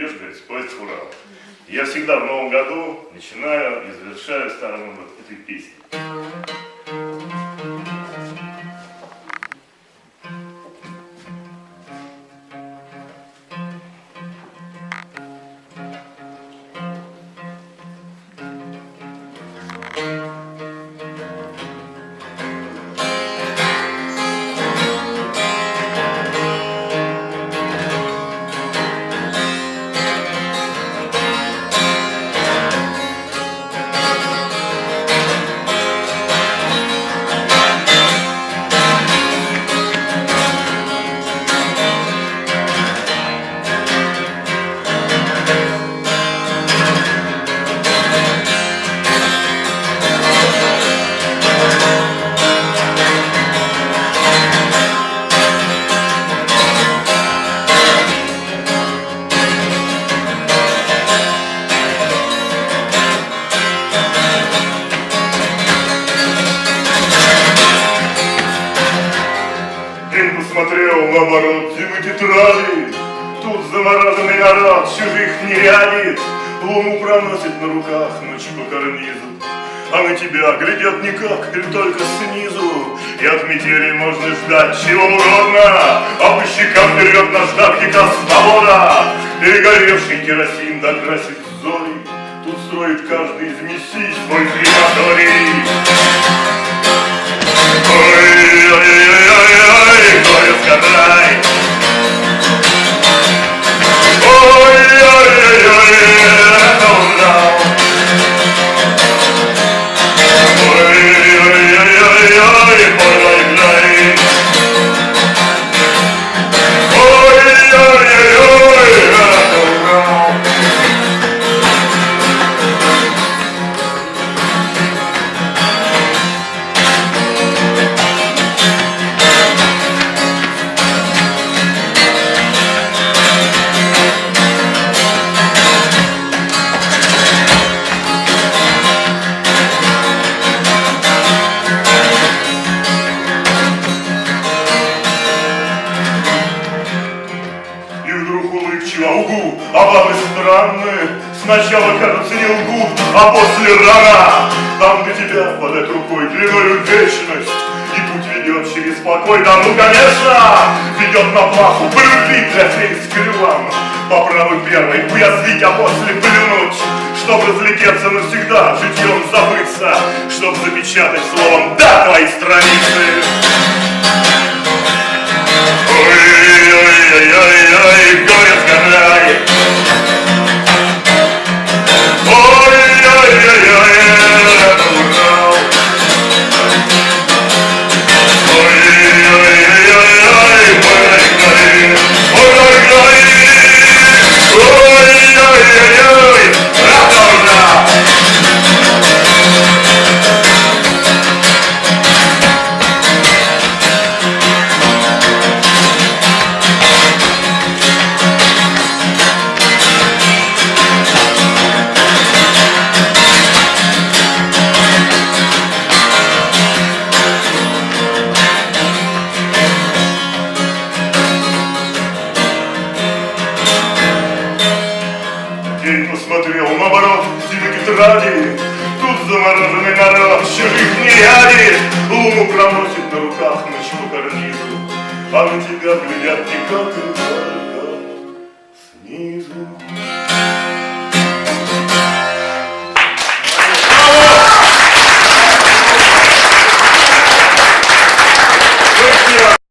пойдешь, говорит, спать хурал. Я всегда в Новом году начинаю и завершаю старым годом этой песней. День посмотрел наоборот зимы тетради, Тут замороженный народ чужих не рядит, Луну проносит на руках ночь по карнизу, А на тебя глядят никак, или только снизу, И от метели можно ждать чего угодно, А по щекам берет наш давника свобода, Перегоревший керосин докрасит зори, Тут строит каждый из мессий свой крематорий. Вдруг улыбчиво угу, а бабы странные Сначала, кажется, не лгут, а после рано Там до тебя подать рукой длиною вечность И путь ведет через покой, да ну конечно Ведет на плаху, полюбить для фей с клювом Попробуй первой уязвить, а после плюнуть. Чтоб разлететься навсегда, житьем забыться. Чтоб запечатать словом «да» твои страницы наоборот, зимы тетради, Тут замороженный народ чужих не рядит, Луну проносит на руках ночь по карнизу, А на тебя глядят никак и только снизу.